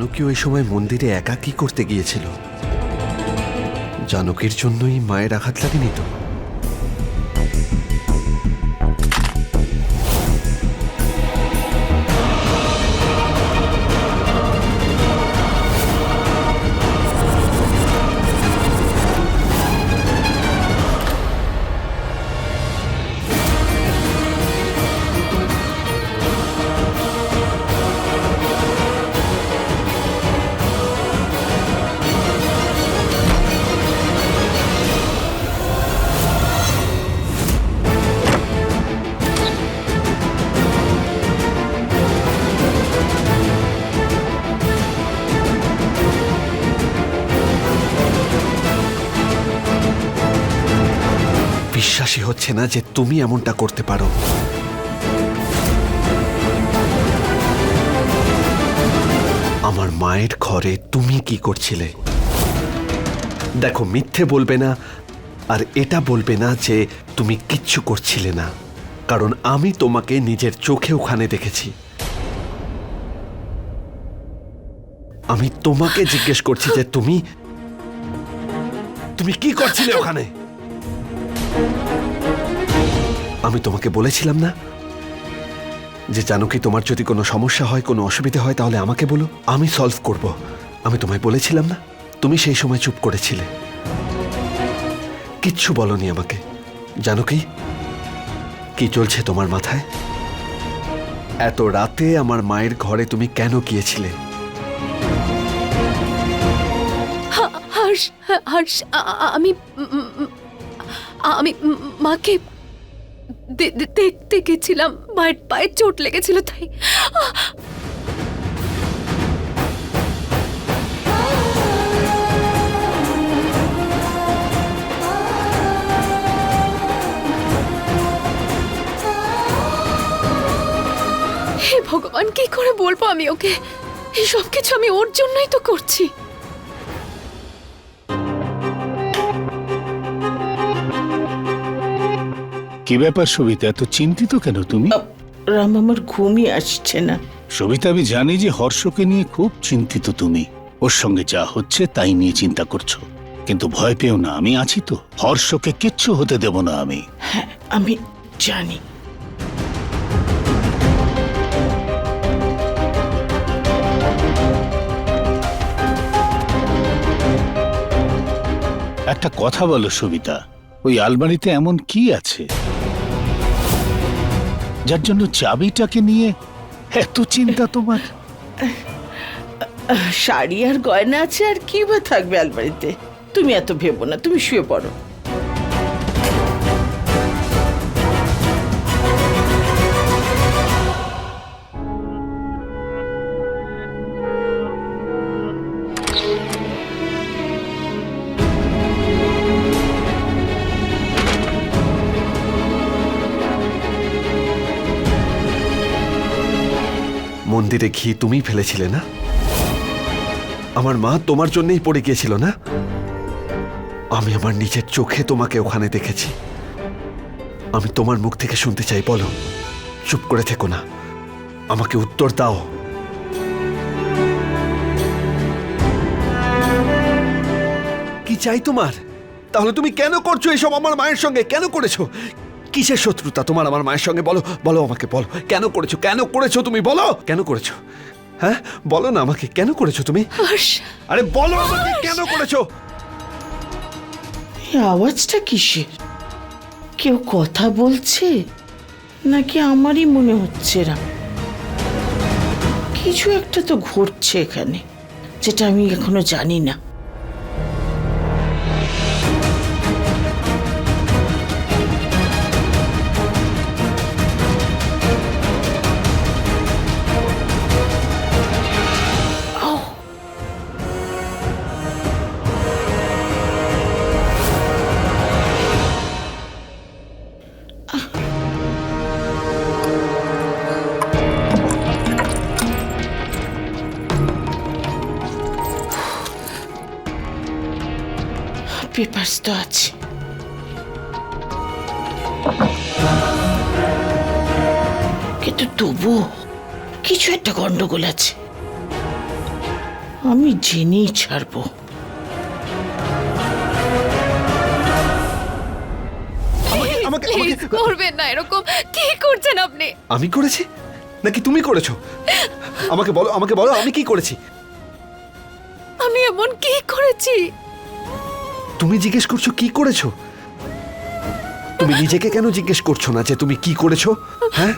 জানকী ওই সময় মন্দিরে একা কি করতে গিয়েছিল? জানকীর জন্যই মায়ের আঘাত লাগেনি তো? বিশ্বাসই না যে তুমি এমনটা করতে পারো। আমার মায়ের ঘরে তুমি কি করছিলে? দেখো, মিথ্যে বলবে না, আর এটা বলবে না যে তুমি কিচ্ছু করছিলে না, কারণ আমি তোমাকে নিজের চোখে ওখানে দেখেছি। আমি তোমাকে জিজ্ঞেস করছি যে তুমি তুমি কি করছিলে ওখানে? আমি তোমাকে বলেছিলাম না? যে জানো কি তোমার যদি কোনো সমস্যা হয়, কোনো অসুবিধা হয়, তাহলে আমাকে বলো। আমি সলভ করব। আমি তোমায় বলেছিলাম না? তুমি সেই সময় চুপ করেছিলে। কিচ্ছু বলনি আমাকে। জানো কি? কি চলছে তোমার মাথায়? এত রাতে আমার মায়ের ঘরে তুমি কেন গিয়েছিলে? আমি আমি মাকে দেখতে গেছিলাম মায়ের পায়ে চোট লেগেছিল তাই। হে ভগবান, কি করে বলব আমি ওকে? এই সব কিছু আমি ওর জন্যই তো করছি। কি ব্যাপার সবিতা? এত চিন্তিত কেন তুমি? রাম আমার ঘুমই আসছে না। সবিতা আমি জানি যে হর্ষকে নিয়ে খুব চিন্তিত তুমি। ওর সঙ্গে যা হচ্ছে তাই নিয়ে চিন্তা করছ। কিন্তু ভয় পেও না আমি আছি তো। হর্ষকে কিচ্ছু হতে দেব না আমি। হ্যাঁ আমি জানি। একটা কথা বলো সবিতা ওই আলমারিতে এমন কি আছে? যার জন্য চাবিটাকে নিয়ে এত চিন্তা তোমার? শাড়ি আর গয়না আছে আর কি বা থাকবে আলমারিতে? তুমি এত ভেবো না, তুমি শুয়ে পড়ো। মন্দিরে ঘি তুমিই ফেলেছিলে, না? আমার মা তোমার জন্যই পড়ে গিয়েছিল, না? আমি আমার নিজের চোখে তোমাকে ওখানে দেখেছি। আমি তোমার মুখ থেকে শুনতে চাই, বলো। চুপ করে থেকো না। আমাকে উত্তর দাও। কি চাই তোমার? তাহলে তুমি কেন করছ এসব আমার মায়ের সঙ্গে? কেন করেছ? কিসের শত্রুতা? তোমার আমার মায়ের সঙ্গে বলো বলো আমাকে বলো। কেন করেছ? কেন করেছ তুমি? বলো! কেন করেছ? হ্যাঁ? বলো না আমাকে কেন করেছ তুমি? আরে বলো আমাকে কেন করেছ? এই আওয়াজটা কিসের? কেউ কথা বলছে? নাকি আমারই মনে হচ্ছে না কিছু একটা তো ঘটছে এখানে যেটা আমি এখনও জানি না। পেপার্স তো আছে। কিন্তু তবুও কিছু একটা গন্ডগোল আছে। আমি জেনেই ছাড়বো। আমাকে- আমাকে- প্লিজ করবেন না এরকম। কি করছেন আপনি? আমি করেছি? নাকি তুমি করেছ? আমাকে বলো আমাকে বলো আমি কি করেছি? আমি এমন কি করেছি? তুমি জিজ্ঞেস করছ কি করেছ? তুমি নিজেকে কেন জিজ্ঞেস করছ না যে তুমি কি করেছ? হ্যাঁ?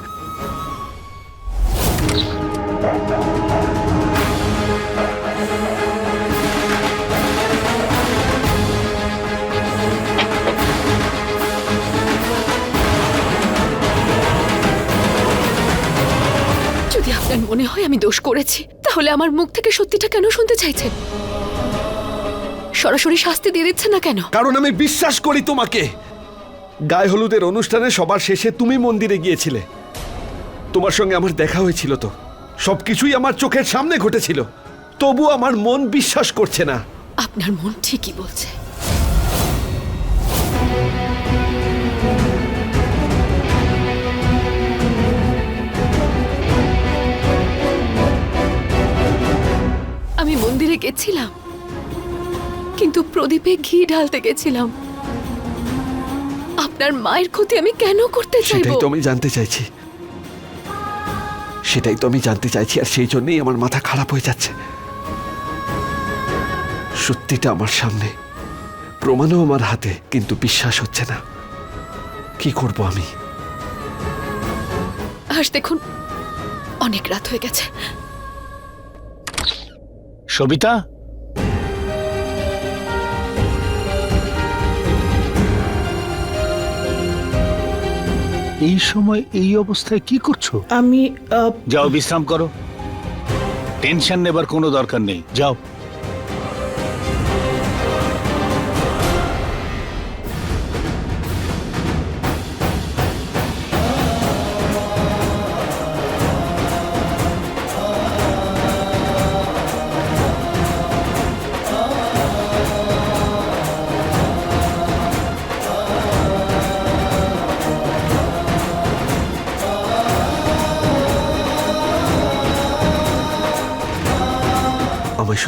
মনে হয় আমি দোষ করেছি, তাহলে আমার মুখ থেকে সত্যিটা কেন শুনতে চাইছেন? সরাসরি শাস্তি দিয়ে দিচ্ছেন না কেন? কারণ আমি বিশ্বাস করি তোমাকে। গায়ে হলুদের অনুষ্ঠানে সবার শেষে তুমি মন্দিরে গিয়েছিলে। তোমার সঙ্গে আমার দেখা হয়েছিল তো। সবকিছুই আমার চোখের সামনে ঘটেছিল। তবু আমার মন বিশ্বাস করছে না। আপনার মন ঠিকই বলছে। আমি মন্দিরে গেছিলাম। কিন্তু প্রদীপে ঘি ঢালতে গেছিলাম। আপনার মায়ের ক্ষতি আমি কেন করতে চাইব? সেটাই তো আমি জানতে চাইছি। সেটাই তো আমি জানতে চাইছি আর সেই জন্যই আমার মাথা খারাপ হয়ে যাচ্ছে। সত্যিটা আমার সামনে প্রমাণও আমার হাতে কিন্তু বিশ্বাস হচ্ছে না। কি করব আমি? আজ দেখুন অনেক রাত হয়ে গেছে। সবিতা? এই সময় এই অবস্থায় কি করছ? আমি যাও বিশ্রাম করো। টেনশন নেবার কোনো দরকার নেই। যাও।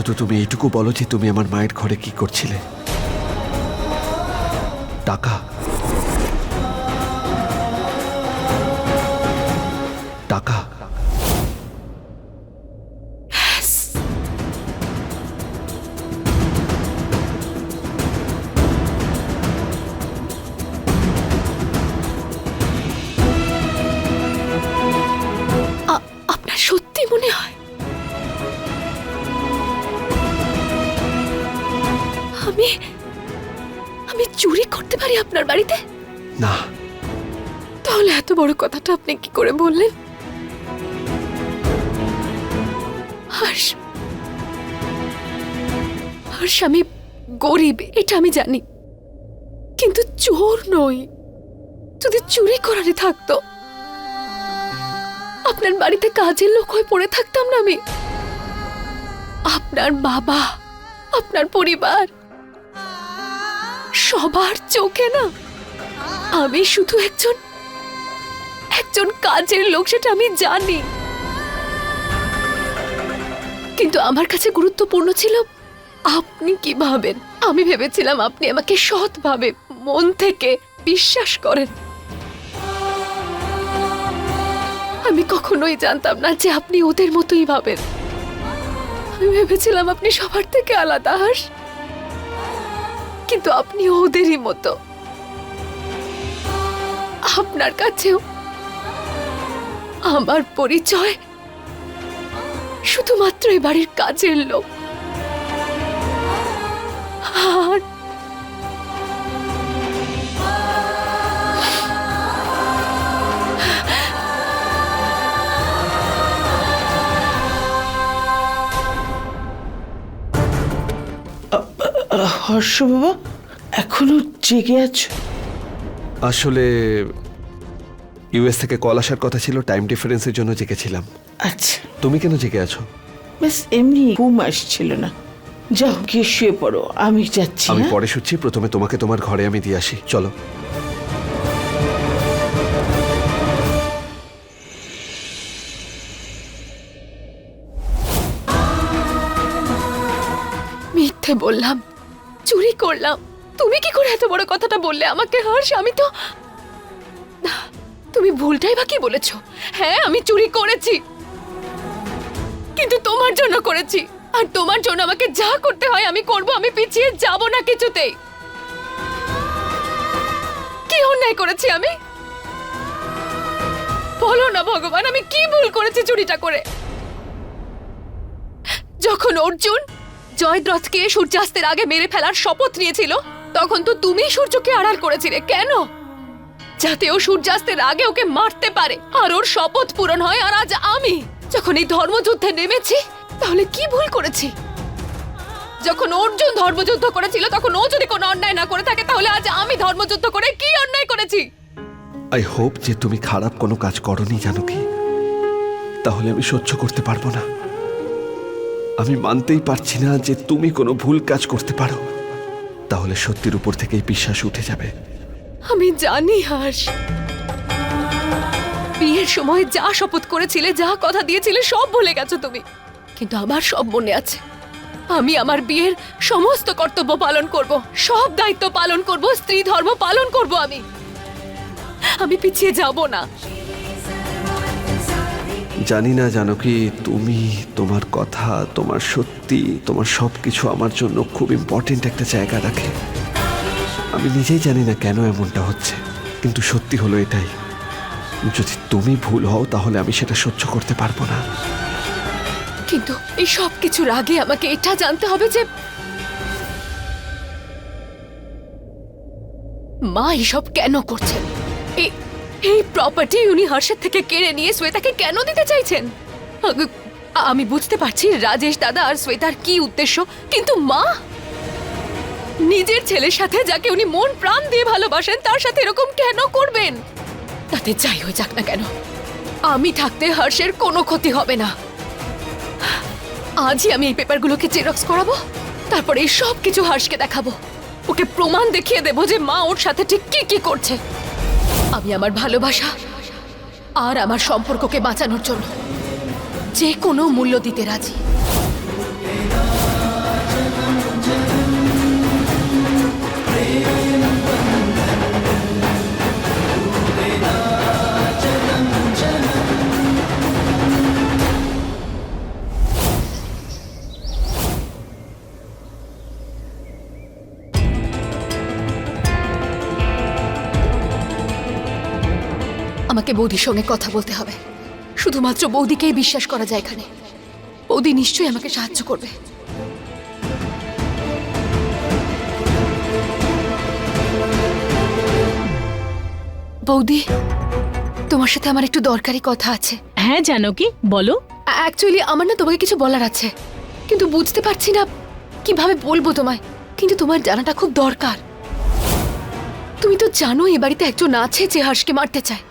শুধু তুমি এইটুকু বলো যে তুমি আমার মায়ের ঘরে কি করছিলে? বড় কথাটা আপনি কি করে বললেন? হর্ষ। আমি গরিব, এটা আমি জানি। কিন্তু চোর নই। যদি চুরি করারই থাকতো, আপনার বাড়িতে কাজের লোক হয়ে পড়ে থাকতাম না আমি। আপনার বাবা, আপনার পরিবার, সবার চোখে না। আমি শুধু একজন একজন কাজের লোক, সেটা আমি জানি। কিন্তু আমার কাছে গুরুত্বপূর্ণ ছিল, আপনি কি ভাবেন? আমি ভেবেছিলাম আপনি আমাকে সৎভাবে, মন থেকে বিশ্বাস করেন। আমি কখনোই জানতাম না যে আপনি ওদের মতোই ভাবেন। আমি ভেবেছিলাম আপনি সবার থেকে আলাদা, হাস। কিন্তু আপনি ওদেরই মতো। আপনার কাছেও আমার পরিচয়? শুধুমাত্র এ বাড়ির কাজের লোক। আর হর্ষ বাবা এখনও জেগে আছো? আসলে ইউএস থেকে কল আসার কথা ছিল টাইম ডিফারেন্সের জন্য জেগেছিলাম। আচ্ছা। তুমি কেন জেগে আছো? ব্যাস এমনি ঘুম আসছিল না। যাও গিয়ে শুয়ে পড়ো আমি যাচ্ছি আমি হ্যাঁ? পরে শুচ্ছি প্রথমে তোমাকে তোমার ঘরে আমি দিয়ে আসি। চলো। মিথ্যে বললাম চুরি করলাম। তুমি কি করে এত বড় কথাটা বললে আমাকে হর্ষ? আমি তো তুমি ভুলটাই বা কি বলেছ? হ্যাঁ আমি চুরি করেছি। কিন্তু তোমার জন্য করেছি। আর তোমার জন্য আমাকে যা করতে হয় আমি করব, আমি পিছিয়ে যাব না কিছুতেই। কি অন্যায় করেছি আমি? বলো না ভগবান, আমি কি ভুল করেছি চুরিটা করে? যখন অর্জুন জয়দ্রথকে সূর্যাস্তের আগে মেরে ফেলার শপথ নিয়েছিল, তখন তো তুমি সূর্যকে আড়াল করেছিলে। কেন? যাতে ও সূর্যাস্তের আগে ওকে মারতে পারে। আর ওর শপথ পূরণ হয় আর আজ আমি। যখন এই ধর্মযুদ্ধে নেমেছি, তাহলে কি ভুল করেছি? যখন অর্জুন ধর্মযুদ্ধ করেছিল, তখন ও যদি কোনো অন্যায় না করে থাকে, তাহলে আজ আমি ধর্মযুদ্ধ করে কি অন্যায় করেছি? আই হোপ যে তুমি খারাপ কোনো কাজ করনি জানো কি তাহলে আমি সহ্য করতে পারব না। আমি মানতেই পারছি না যে তুমি কোনো ভুল কাজ করতে পারো। তাহলে সত্যির উপর থেকেই বিশ্বাস উঠে যাবে। আমি জানি হাস বিয়ের সময় যা শপথ করেছিলে, যা কথা দিয়েছিলে, সব ভুলে গেছো তুমি। কিন্তু আমার সব মনে আছে। আমি আমার বিয়ের সমস্ত কর্তব্য পালন করব, সব দায়িত্ব পালন করব, স্ত্রী ধর্ম পালন করব আমি। আমি পিছিয়ে যাব না। জানি না জানো কি তুমি, তোমার কথা, তোমার সত্যি, তোমার সব কিছু আমার জন্য খুব ইম্পর্টেন্ট একটা জায়গা রাখে। আমি নিজেই জানি না কেন এমনটা হচ্ছে, কিন্তু সত্যি হলো এটাই। যদি তুমি ভুল হও, তাহলে আমি সেটা সহ্য করতে পারব না। কিন্তু এই সব কিছুর আগে আমাকে এটা জানতে হবে যে মা এসব কেন করছেন? এই- এই প্রপার্টি উনি হর্ষের থেকে কেড়ে নিয়ে শ্বেতাকে কেন দিতে চাইছেন? আমি বুঝতে পারছি রাজেশ দাদা আর শ্বেতার কি উদ্দেশ্য, কিন্তু মা নিজের ছেলের সাথে যাকে উনি মন প্রাণ দিয়ে ভালোবাসেন, তার সাথে এরকম কেন করবেন? তাতে যাই হয়ে যাক না কেন, আমি থাকতে হর্ষের কোনো ক্ষতি হবে না। আজই আমি এই পেপারগুলোকে জেরক্স করাবো, তারপরে এই সব কিছু হর্ষকে দেখাবো। ওকে প্রমাণ দেখিয়ে দেবো যে মা ওর সাথে ঠিক কি কি করছে। আমি আমার ভালোবাসা আর আমার সম্পর্ককে বাঁচানোর জন্য যে কোনো মূল্য দিতে রাজি। আমাকে বৌদির সঙ্গে কথা বলতে হবে। শুধুমাত্র বৌদিকেই বিশ্বাস করা যায় এখানে। বৌদি নিশ্চয়ই আমাকে সাহায্য করবে। বৌদি তোমার সাথে আমার একটু দরকারি কথা আছে। হ্যাঁ জানো কি? বলো। অ্যাকচুয়ালি আমার না তোমাকে কিছু বলার আছে। কিন্তু বুঝতে পারছি না কীভাবে বলব তোমায়। কিন্তু তোমার জানাটা খুব দরকার। তুমি তো জানো এই বাড়িতে একজন আছে যে হর্ষকে মারতে চায়।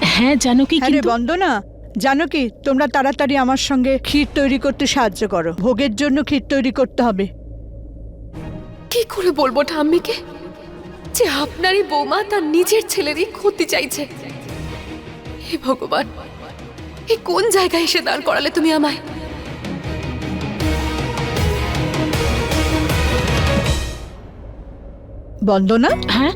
হ্যাঁ জানো কি হ্যাঁ রে কিন্তু বন্দনা জানো কি? তোমরা তাড়াতাড়ি আমার সঙ্গে ক্ষীর তৈরি করতে সাহায্য করো। ভোগের জন্য ক্ষীর তৈরি করতে হবে। কি করে বলব ঠাম্মিকে? যে আপনারই বৌমা তার নিজের ছেলেরই ক্ষতি চাইছে। হে ভগবান এই কোন জায়গায় এসে দাঁড় করালে তুমি আমায়? বন্দনা? হ্যাঁ?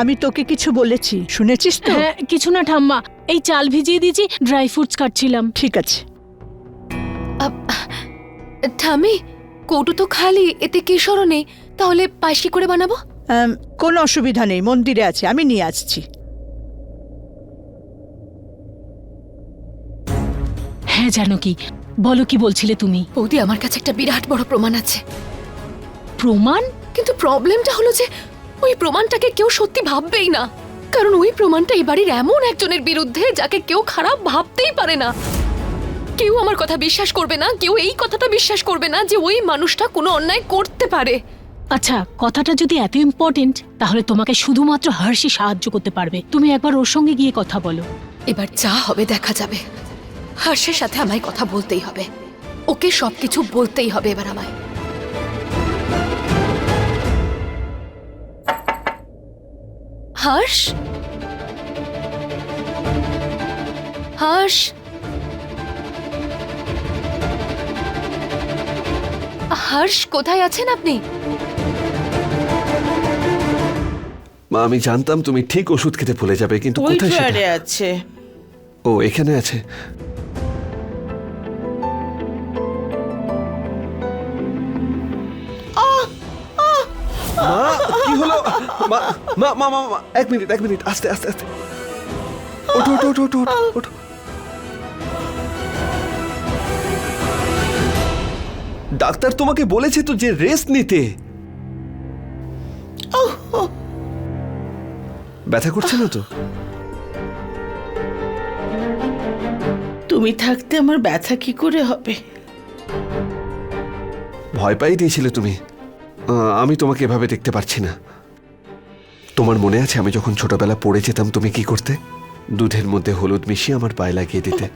আমি তোকে কিছু বলেছি শুনেছিস তো? হ্যাঁ কিছু না ঠাম্মা। এই চাল ভিজিয়ে দিয়েছি ড্রাই ফ্রুটস কাটছিলাম। ঠিক আছে। ঠাম্মি কৌটো তো খালি এতে কেশরও নেই তাহলে পায়েস কি করে বানাবো? কোনো অসুবিধা নেই মন্দিরে আছে আমি নিয়ে আসছি। হ্যাঁ জানো কি বলো কি বলছিলে তুমি? বৌদি আমার কাছে একটা বিরাট বড় প্রমাণ আছে। প্রমাণ? কিন্তু প্রবলেমটা হলো যে ওই প্রমাণটাকে কেউ সত্যি ভাববেই না। কারণ ওই প্রমাণটা এই বাড়ির এমন একজনের বিরুদ্ধে যাকে কেউ খারাপ ভাবতেই পারে না। কেউ আমার কথা বিশ্বাস করবে না কেউ এই কথাটা বিশ্বাস করবে না যে ওই মানুষটা কোনো অন্যায় করতে পারে। আচ্ছা কথাটা যদি এত ইম্পর্টেন্ট তাহলে তোমাকে শুধুমাত্র হার্ষি সাহায্য করতে পারবে। তুমি একবার ওর সঙ্গে গিয়ে কথা বলো। এবার যা হবে দেখা যাবে। হর্ষের সাথে আমায় কথা বলতেই হবে। ওকে সবকিছু বলতেই হবে এবার আমায়। হর্ষ? হর্ষ? হর্ষ, কোথায় আছেন আপনি? মা আমি জানতাম তুমি ঠিক ওষুধ খেতে ভুলে যাবে কিন্তু ওই কোথায় সেটা? আছে। ও এখানে আছে। মা কি হলো? মা মা মা মা মা, এক মিনিট এক মিনিট আস্তে আস্তে আস্তে। ওঠো ওঠো ওঠো ওঠো ওঠো, ওঠো। ডাক্তার তোমাকে বলেছে তো যে রেস্ট নিতে। ব্যথা করছে না তো? তুমি থাকতে আমার ব্যথা কি করে হবে? ভয় পাই দিয়েছিলে তুমি। আহ, আমি তোমাকে এভাবে দেখতে পারছি না। তোমার মনে আছে আমি যখন ছোটবেলা পড়ে যেতাম তুমি কি করতে? দুধের মধ্যে হলুদ মিশিয়ে আমার পায়ে লাগিয়ে দিতে।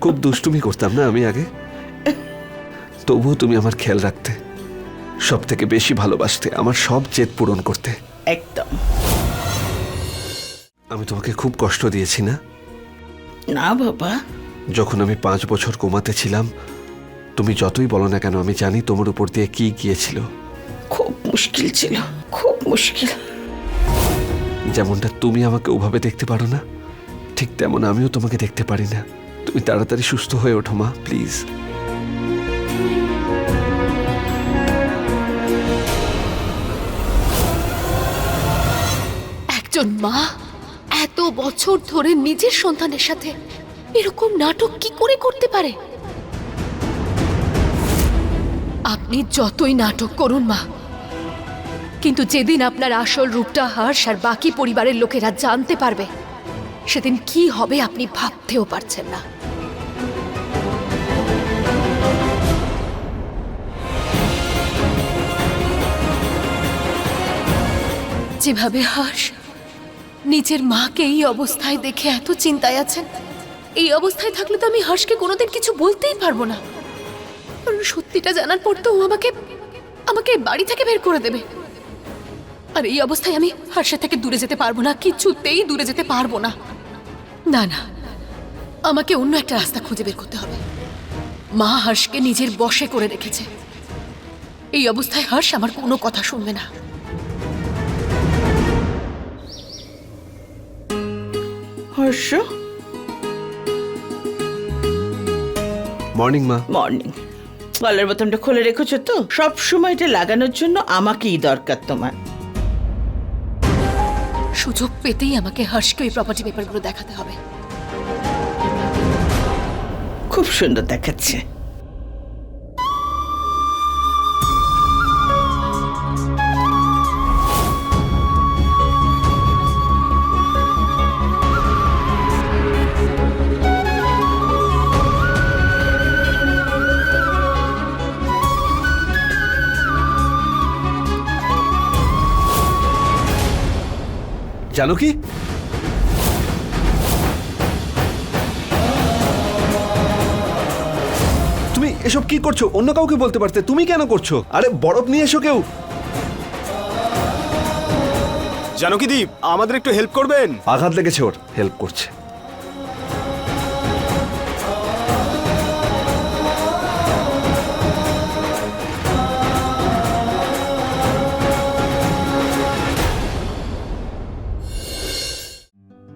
খুব দুষ্টুমি করতাম না আমি আগে? তবুও তুমি আমার খেয়াল রাখতে সব থেকে বেশি ভালোবাসতে আমার সব জেদ পূরণ করতে। আমি তোমাকে খুব কষ্ট দিয়েছি না? না বাবা। যখন আমি পাঁচ বছর কোমাতে ছিলাম তুমি যতই বলো না কেন আমি জানি তোমার উপর দিয়ে কি গিয়েছিল। খুব মুশকিল ছিল খুব মুশকিল। যেমনটা তুমি আমাকে ওভাবে দেখতে পারো না ঠিক তেমন আমিও তোমাকে দেখতে পারি না। তুমি তাড়াতাড়ি সুস্থ হয়ে ওঠো মা প্লিজ। একজন মা? এত বছর ধরে নিজের সন্তানের সাথে এরকম নাটক কি করে করতে পারে? আপনি যতই নাটক করুন, মা, কিন্তু যেদিন আপনার আসল রূপটা হর্ষ আর বাকি পরিবারের লোকেরা জানতে পারবে, সেদিন কি হবে আপনি ভাবতেও পারছেন না। যেভাবে হর্ষ নিজের মাকে এই অবস্থায় দেখে এত চিন্তায় আছেন? এই অবস্থায় থাকলে তো আমি হর্ষকে কোনোদিন কিছু বলতেই পারব না। কারণ সত্যিটা জানার পর তো ও আমাকে আমাকে বাড়ি থেকে বের করে দেবে। আর এই অবস্থায় আমি হর্ষের থেকে দূরে যেতে পারব না, কিছুতেই দূরে যেতে পারব না। না না, আমাকে অন্য একটা রাস্তা খুঁজে বের করতে হবে। মা হর্ষকে নিজের বশে করে রেখেছে। এই অবস্থায় হর্ষ আমার কোনো কথা শুনবে না। হর্ষ মর্নিং মা মর্নিং গলার বোতামটা খুলে রেখেছো তো? সব সময় এটা লাগানোর জন্য আমাকেই দরকার তোমার। সুযোগ পেতেই আমাকে হর্ষকে ওই প্রপার্টি পেপারগুলো দেখাতে হবে। খুব সুন্দর দেখাচ্ছে। জানো কি? তুমি এসব কি করছ? অন্য কাউকে বলতে পারতে। তুমি কেন করছ? আরে বরফ নিয়ে এসো কেউ। জানো কি দীপ? আমাদের একটু হেল্প করবেন? আঘাত লেগেছে ওর। হেল্প করছে।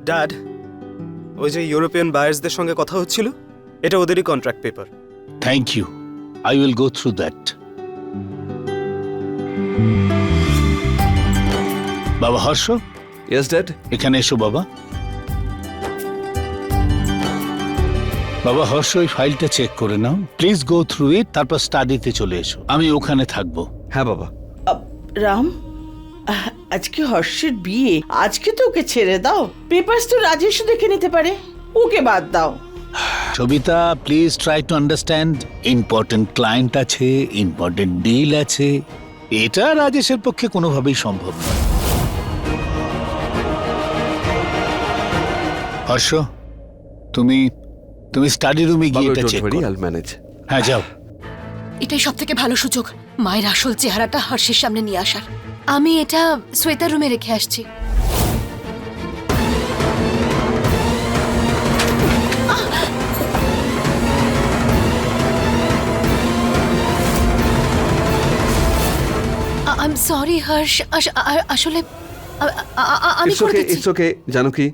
ড্যাড ওই যে ইউরোপিয়ান বায়ার্সদের সঙ্গে কথা হচ্ছিল এটা ওদেরই contract paper thank you I will go through that বাবা হর্ষ? ইয়েস ড্যাড এখানে এসো বাবা। বাবা হর্ষ ওই ফাইলটা চেক করে নাও। প্লিজ গো থ্রু ইট তারপর স্টাডিতে চলে এসো। আমি ওখানে থাকব। হ্যাঁ বাবা। রাম? আজকে হর্ষের বিয়ে। আজকে তো ওকে ছেড়ে দাও। পেপারস তো রাজেশ দেখে নিতে পারে। ওকে বাদ দাও। Sabita please try to understand important client আছে ইম্পর্টেন্ট ডিল আছে। এটা রাজেশের পক্ষে কোনোভাবেই সম্ভব নয়। হর্ষ তুমি তুমি স্টাডি রুমে গিয়ে এটা চেক করো। আল ম্যানেজ হ্যাঁ যাও। এটাই সব থেকে ভালো সুযোগ। মায়ের আসল চেহারাটা হর্ষের সামনে নিয়ে আসার। আমি এটা সোয়েটার রুমে রেখে আসছি। সরি হর্ষ আসলে আমি করে দিচ্ছি। ইটস ওকে জানো কি?